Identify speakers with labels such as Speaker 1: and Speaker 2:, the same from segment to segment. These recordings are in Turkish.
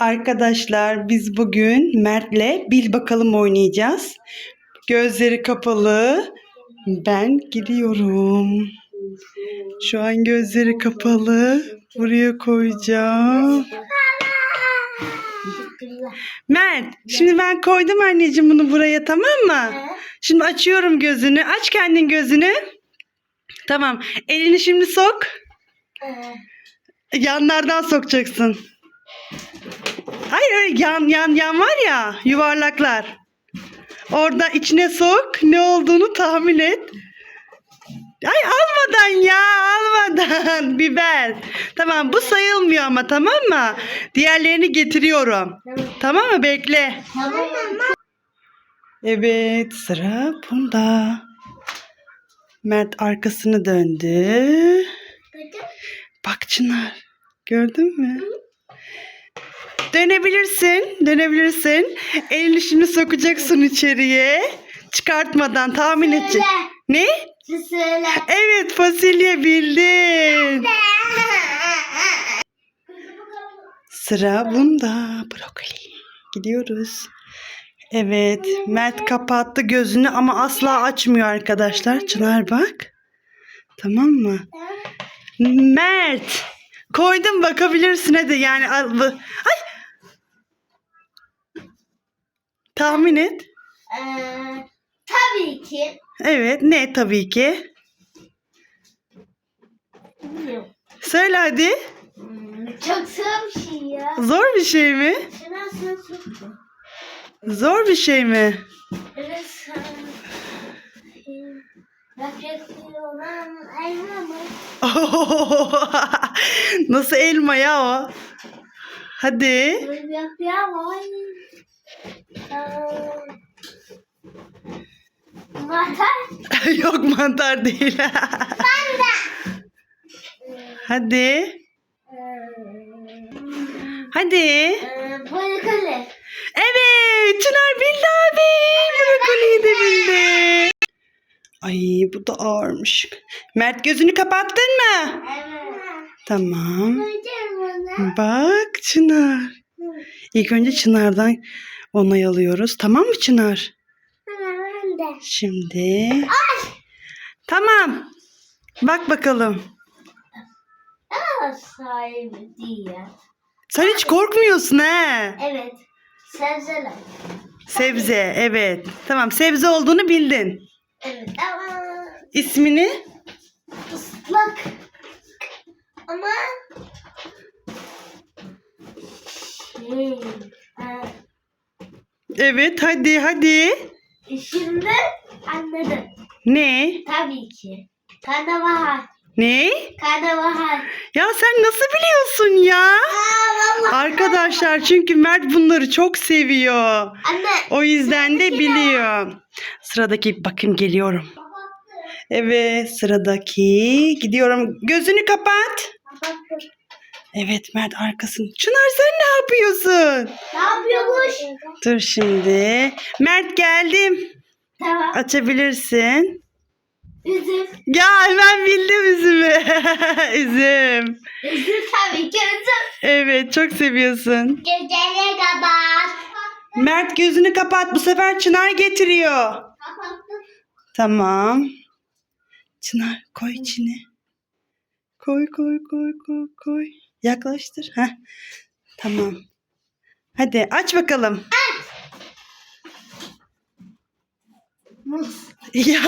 Speaker 1: Arkadaşlar biz bugün Mert'le bil bakalım oynayacağız. Gözleri kapalı. Ben gidiyorum. Şu an gözleri kapalı. Buraya koyacağım. Mert, şimdi ben koydum anneciğim bunu buraya tamam mı? Şimdi açıyorum gözünü. Aç kendin gözünü. Tamam. Elini şimdi sok. Yanlardan sokacaksın. Hayır öyle yan yan yan var ya yuvarlaklar. Orada içine sok. Ne olduğunu tahmin et. Ay almadan ya almadan biber. Tamam bu sayılmıyor ama tamam mı? Diğerlerini getiriyorum. Tamam mı? Bekle. Evet sıra bunda. Mert arkasını döndü. Bak Çınar. Gördün mü? Dönebilirsin. Dönebilirsin. Elini şimdi sokacaksın içeriye. Çıkartmadan tahmin edecek. Ne?
Speaker 2: Söyle.
Speaker 1: Evet fasulye bildin. Sıra bunda. Brokoli. Gidiyoruz. Evet. Mert kapattı gözünü ama asla açmıyor arkadaşlar. Çınar bak. Tamam mı? Mert. Koydum bakabilirsin hadi yani. Ay. Tahmin et.
Speaker 2: Ee, tabii ki.
Speaker 1: Evet ne tabii ki.
Speaker 2: Bilmiyorum.
Speaker 1: Söyle hadi.
Speaker 2: Hmm, çok zor bir şey ya.
Speaker 1: Zor bir şey mi?
Speaker 2: Şuna sen sor.
Speaker 1: Zor bir şey mi?
Speaker 2: Mı?
Speaker 1: Nasıl elma ya o? Hadi.
Speaker 2: Mantar.
Speaker 1: Yok mantar değil. Hadi.
Speaker 2: Ee,
Speaker 1: Hadi.
Speaker 2: ee, Brokoli.
Speaker 1: Evet. Çınar bildi abi. Brokoliyi de bildi. Ay bu da ağırmış. Mert gözünü kapattın mı?
Speaker 2: Evet.
Speaker 1: Tamam. Bak Çınar. İlk önce Çınar'dan onay alıyoruz. Tamam mı Çınar?
Speaker 2: Ben de.
Speaker 1: Şimdi. Tamam. Bak bakalım.
Speaker 2: Sahibi ya.
Speaker 1: Sen hiç korkmuyorsun he.
Speaker 2: Evet. Sebzeler.
Speaker 1: Sebze, evet. Tamam, sebze olduğunu bildin.
Speaker 2: Evet ama
Speaker 1: İsmini?
Speaker 2: ıslak. Ama şey, e,
Speaker 1: Evet, hadi hadi.
Speaker 2: şimdi anladım.
Speaker 1: Ne?
Speaker 2: Tabii ki. Karnabahar.
Speaker 1: Ne?
Speaker 2: Karnabahar.
Speaker 1: Ya sen nasıl biliyorsun ya?
Speaker 2: Aa, vallahi.
Speaker 1: Arkadaşlar çünkü Mert bunları çok seviyor.
Speaker 2: Anne.
Speaker 1: O yüzden de biliyor. Sıradaki bakın geliyorum. Evet, sıradaki gidiyorum. Gözünü kapat. Evet Mert arkasın. Çınar sen ne yapıyorsun?
Speaker 2: Ne yapıyormuş?
Speaker 1: Dur şimdi. Mert geldim.
Speaker 2: Tamam.
Speaker 1: Açabilirsin.
Speaker 2: Üzüm.
Speaker 1: Ya ben bildim üzümü. Üzüm.
Speaker 2: Üzüm tabii ki üzüm.
Speaker 1: Evet çok seviyorsun.
Speaker 2: Gözleri kapat.
Speaker 1: Mert gözünü kapat. Bu sefer Çınar getiriyor.
Speaker 2: Kapattım.
Speaker 1: Tamam. Çınar koy içine. Koy koy koy koy koy. Yaklaştır. Heh. Tamam. Hadi aç bakalım. Ya.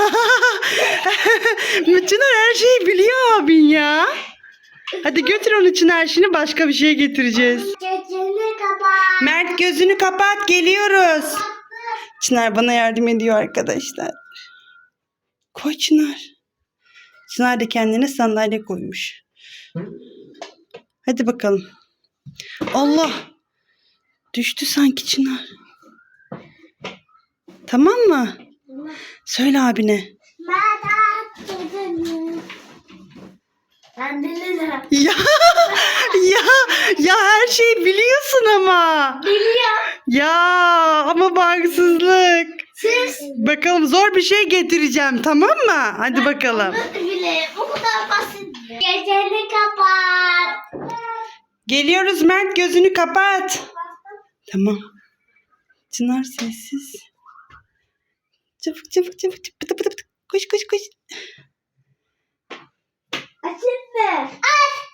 Speaker 1: Çınar her şeyi biliyor abin ya. Hadi götür onu Çınar şimdi başka bir şey getireceğiz.
Speaker 2: Gözleri kapat.
Speaker 1: Mert gözünü kapat geliyoruz. Çınar bana yardım ediyor arkadaşlar. Koy Çınar. Çınar da kendine sandalye koymuş. Hadi bakalım. Allah. Düştü sanki Çınar. Tamam mı? Söyle abine.
Speaker 2: Ben
Speaker 1: Ya ya ya her şeyi biliyorsun ama.
Speaker 2: Biliyorum.
Speaker 1: Ya ama haksızlık.
Speaker 2: Siz
Speaker 1: Bakalım zor bir şey getireceğim tamam mı? Hadi bakalım.
Speaker 2: Bunu bile bu kadar basit. Gözlerini kapat.
Speaker 1: Geliyoruz Mert gözünü kapat. Tamam. Çınar sessiz. Çabuk çabuk çabuk. çabuk. Pıtı pıtı pıtı. Koş koş koş.
Speaker 2: Açayım mı? Aç.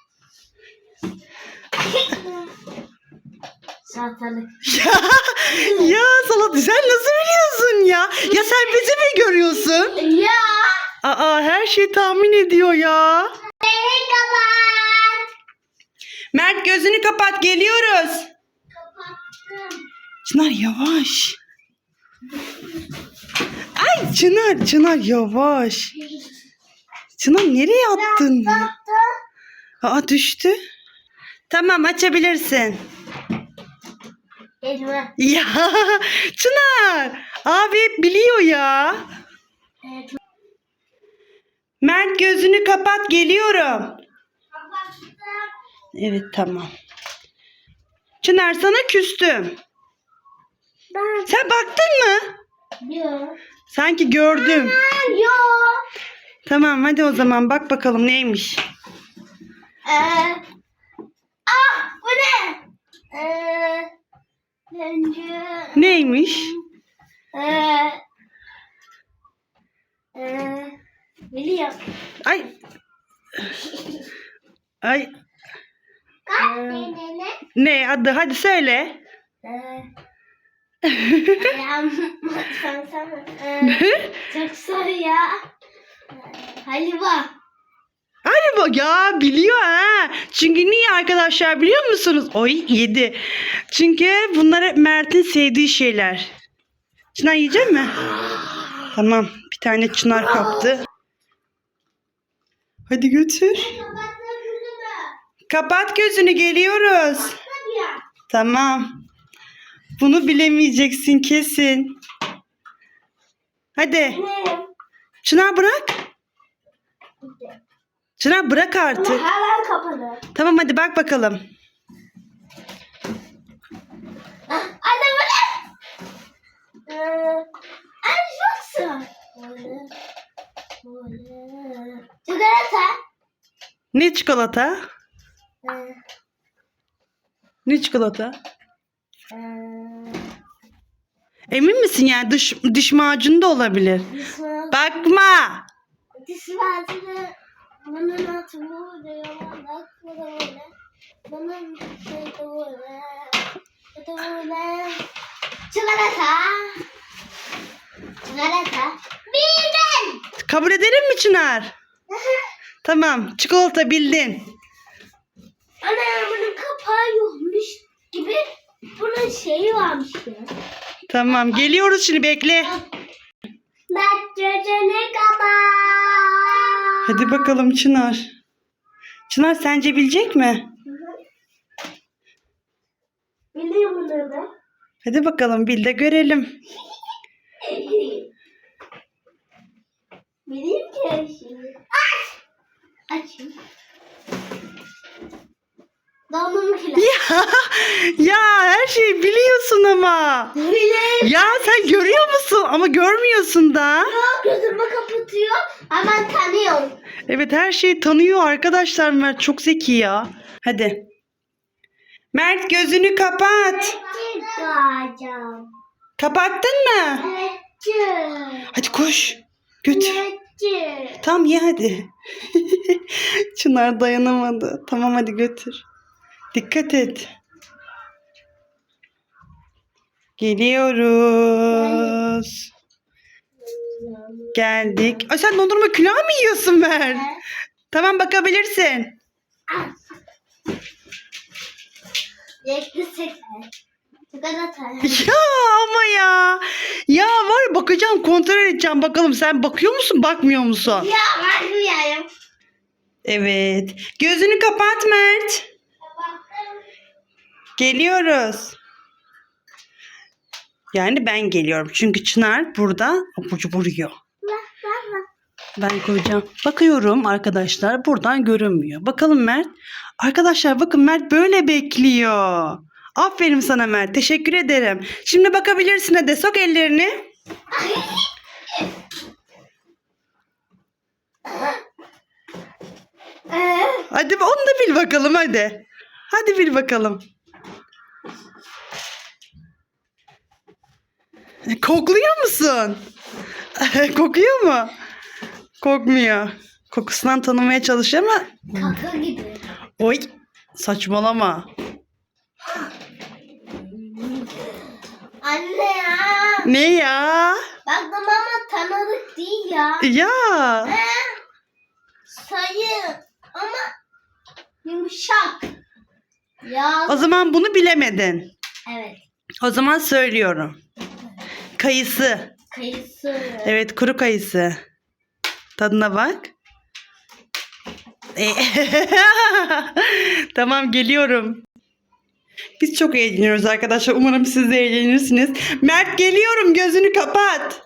Speaker 2: Salatalık.
Speaker 1: Ya, ya Salat sen nasıl biliyorsun ya? Ya sen bizi mi görüyorsun?
Speaker 2: Ya.
Speaker 1: Aa her şey tahmin ediyor ya. Mert gözünü kapat geliyoruz.
Speaker 2: Kapattım.
Speaker 1: Çınar yavaş. Ay Çınar Çınar yavaş. Çınar nereye attın? Aa düştü. Tamam açabilirsin.
Speaker 2: Elma.
Speaker 1: Ya Çınar abi biliyor ya.
Speaker 2: Evet.
Speaker 1: Mert gözünü kapat geliyorum. Evet tamam. Çınar sana küstüm.
Speaker 2: Ben.
Speaker 1: Sen baktın mı?
Speaker 2: Yok.
Speaker 1: Sanki gördüm.
Speaker 2: Yok.
Speaker 1: Tamam hadi o zaman bak bakalım neymiş.
Speaker 2: Ee, ah bu ne? Ee, önce
Speaker 1: Neymiş?
Speaker 2: ee, ee, biliyorum.
Speaker 1: Ay. Ay
Speaker 2: Kaç ne?
Speaker 1: ne adı hadi söyle.
Speaker 2: Ee. Ee, çok zor ya. Ee, Halva.
Speaker 1: Hadi bak ya biliyor ha. Çünkü niye arkadaşlar biliyor musunuz? Oy yedi. Çünkü bunlar hep Mert'in sevdiği şeyler. Çınar yiyecek mi? Tamam. Bir tane çınar kaptı. Hadi götür. Kapat gözünü geliyoruz. Tamam. Bunu bilemeyeceksin kesin. Hadi. Çınar bırak. Çınar bırak
Speaker 2: Ama
Speaker 1: artık.
Speaker 2: hala kapalı.
Speaker 1: Tamam hadi bak bakalım.
Speaker 2: Anne ne? Ee, anne. Böyle. Çikolata.
Speaker 1: Ne çikolata? Ne çikolata?
Speaker 2: ee,
Speaker 1: Emin misin yani dış, diş macunu da olabilir.
Speaker 2: diş-
Speaker 1: Bakma.
Speaker 2: Diş macunu bunun altı böyle yalan böyle. Bunun şey de böyle. Bu da böyle. Çikolata. Çikolata. Bildin.
Speaker 1: Kabul edelim mi Çınar? Tamam çikolata bildin.
Speaker 2: Ana bunun kapağı yokmuş gibi bunun şeyi varmış ya.
Speaker 1: Tamam geliyoruz şimdi bekle.
Speaker 2: Ben gözünü kapat.
Speaker 1: Hadi bakalım Çınar. Çınar sence bilecek mi?
Speaker 2: Biliyor musun ben?
Speaker 1: Hadi bakalım bil de görelim.
Speaker 2: Bileyim ki şimdi. Aç. Açayım. Dondurma.
Speaker 1: Ya, ya her şeyi biliyorsun ama.
Speaker 2: Bileyim.
Speaker 1: Ya sen görüyor musun ama görmüyorsun da.
Speaker 2: Yok gözümü kapatıyor. Hemen tanıyorum.
Speaker 1: Evet her şeyi tanıyor arkadaşlar Mert çok zeki ya. Hadi. Mert gözünü kapat.
Speaker 2: Çıkacağım.
Speaker 1: Kapattın mı?
Speaker 2: Evet.
Speaker 1: Hadi koş. Götür.
Speaker 2: Evet.
Speaker 1: Tamam ye hadi. Çınar dayanamadı. Tamam hadi götür. Dikkat et. Geliyoruz. Geldik. Ay sen dondurma külah mı yiyorsun Mert? Tamam bakabilirsin. Ya ama ya. Ya var ya bakacağım kontrol edeceğim bakalım sen bakıyor musun bakmıyor musun?
Speaker 2: Ya bakmıyorum.
Speaker 1: Evet. Gözünü kapat Mert. Geliyoruz. Yani ben geliyorum. Çünkü Çınar burada
Speaker 2: bak bak.
Speaker 1: Ben koyacağım. Bakıyorum arkadaşlar buradan görünmüyor. Bakalım Mert. Arkadaşlar bakın Mert böyle bekliyor. Aferin sana Mert. Teşekkür ederim. Şimdi bakabilirsin hadi. Sok ellerini.
Speaker 2: Ee,
Speaker 1: Hadi onu da bil bakalım hadi. Hadi bil bakalım. Kokluyor musun? Kokuyor mu? Kokmuyor. Kokusundan tanımaya çalışıyor ama
Speaker 2: Kaka gibi.
Speaker 1: oy saçmalama.
Speaker 2: Anne ya.
Speaker 1: Ne ya?
Speaker 2: Baktım ama tanıdık değil ya.
Speaker 1: Ya.
Speaker 2: He? Sayı ama yumuşak. Ya.
Speaker 1: O zaman bunu bilemedin.
Speaker 2: Evet.
Speaker 1: O zaman söylüyorum. Kayısı.
Speaker 2: Kayısı.
Speaker 1: Evet kuru kayısı. Tadına bak. E- tamam geliyorum. Biz çok eğleniyoruz arkadaşlar. Umarım siz de eğlenirsiniz. Mert geliyorum. Gözünü kapat.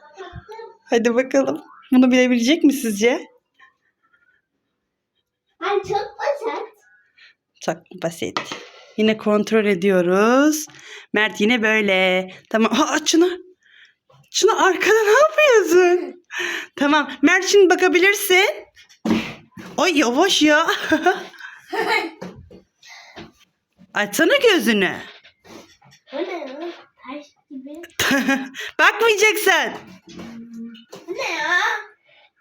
Speaker 1: Hadi bakalım. Bunu bilebilecek mi sizce?
Speaker 2: Ay çok basit.
Speaker 1: Çok basit. Yine kontrol ediyoruz. Mert yine böyle. Tamam. Ha, Çınar. Çınar arkada ne yapıyorsun? Tamam. Mert şimdi bakabilirsin. Ay yavaş ya. Açsana gözünü.
Speaker 2: Bu ne ya? Ters gibi.
Speaker 1: Bakmayacaksın.
Speaker 2: Bu ne ya?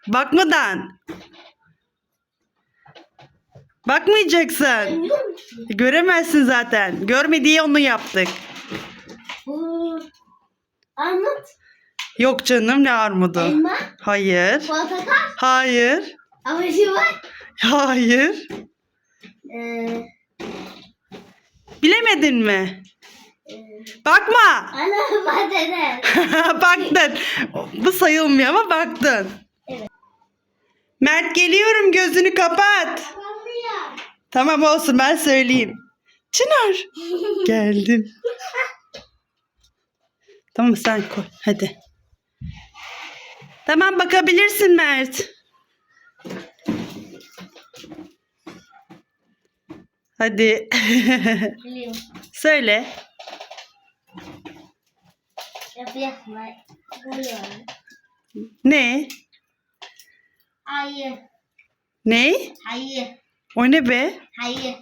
Speaker 1: Bakmadan. Bakmayacaksın.
Speaker 2: Musun?
Speaker 1: Göremezsin zaten. Görme diye onu yaptık.
Speaker 2: Bu. Armut.
Speaker 1: Yok canım ne armudu.
Speaker 2: Elma.
Speaker 1: Hayır.
Speaker 2: Portakal.
Speaker 1: Hayır.
Speaker 2: Avucu var.
Speaker 1: Hayır.
Speaker 2: Ee,
Speaker 1: Bilemedin mi?
Speaker 2: e,
Speaker 1: Bakma.
Speaker 2: ana patates.
Speaker 1: baktın. Bu sayılmıyor ama baktın.
Speaker 2: Evet.
Speaker 1: Mert geliyorum gözünü kapat. Tamam olsun ben söyleyeyim. Çınar. Geldim. Tamam sen koy hadi. Tamam bakabilirsin Mert. Hadi.
Speaker 2: Biliyorum.
Speaker 1: Söyle. Ne?
Speaker 2: Hayır.
Speaker 1: Ne?
Speaker 2: Hayır.
Speaker 1: O ne be?
Speaker 2: Hayır.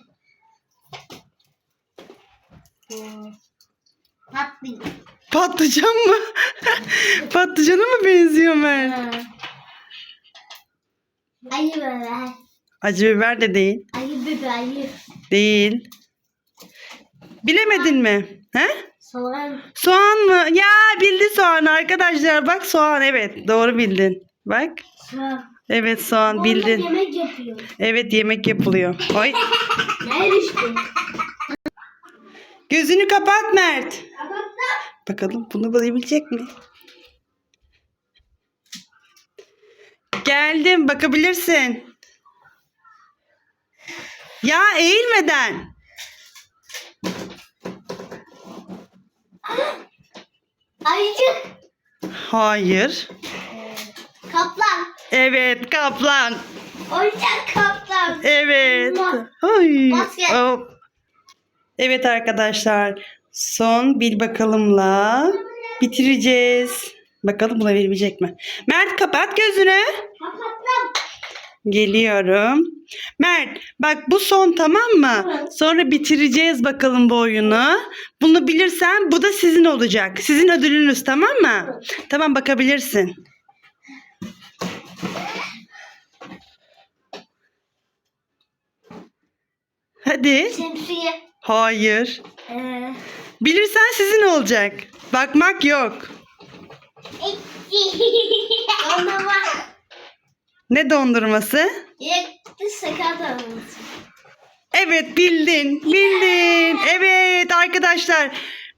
Speaker 2: Bu. Patlıcan.
Speaker 1: Mı? Patlıcana mı benziyor Mert?
Speaker 2: Ha. Ayı biber.
Speaker 1: Acı biber de değil.
Speaker 2: Ayı biber.
Speaker 1: Değil. Bilemedin mi? He?
Speaker 2: Soğan.
Speaker 1: Soğan mı? Ya bildi soğan arkadaşlar. Bak soğan evet doğru bildin. Bak.
Speaker 2: Soğan.
Speaker 1: Evet soğan
Speaker 2: Onunla
Speaker 1: bildin.
Speaker 2: yemek yapıyor.
Speaker 1: Evet yemek yapılıyor. Ay.
Speaker 2: Ne düştü?
Speaker 1: Gözünü kapat Mert. Bakalım bunu bulabilecek mi? Geldim bakabilirsin. Ya eğilmeden.
Speaker 2: Ayıcık.
Speaker 1: Hayır.
Speaker 2: Kaplan.
Speaker 1: Evet kaplan.
Speaker 2: Oyuncak kaplan.
Speaker 1: Evet. Ay.
Speaker 2: Basket.
Speaker 1: Hop. Evet arkadaşlar. Son bir bakalımla bitireceğiz. Bakalım bulabilecek mi? Mert kapat gözünü.
Speaker 2: Kapattım.
Speaker 1: Geliyorum. Mert bak bu son tamam mı? Sonra bitireceğiz bakalım bu oyunu. Bunu bilirsen bu da sizin olacak. Sizin ödülünüz tamam mı? Tamam bakabilirsin. Hadi.
Speaker 2: Şemsiye.
Speaker 1: Hayır.
Speaker 2: Ee,
Speaker 1: Bilirsen sizin olacak. Bakmak yok.
Speaker 2: Dondurma.
Speaker 1: Ne dondurması?
Speaker 2: Yekti sakat olması.
Speaker 1: Evet bildin. Bildin. Evet arkadaşlar.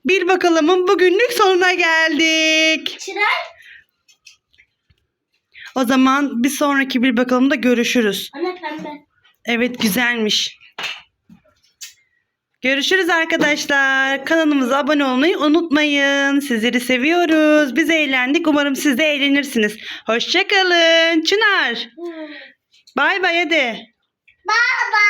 Speaker 1: Bil bakalımın bugünlük sonuna geldik.
Speaker 2: Çınar.
Speaker 1: O zaman bir sonraki bir bakalımda görüşürüz.
Speaker 2: Ana pembe.
Speaker 1: Evet güzelmiş. Görüşürüz arkadaşlar. Kanalımıza abone olmayı unutmayın. Sizleri seviyoruz. Biz eğlendik. Umarım siz de eğlenirsiniz. Hoşçakalın. Çınar. Bay bay hadi.
Speaker 2: Baba.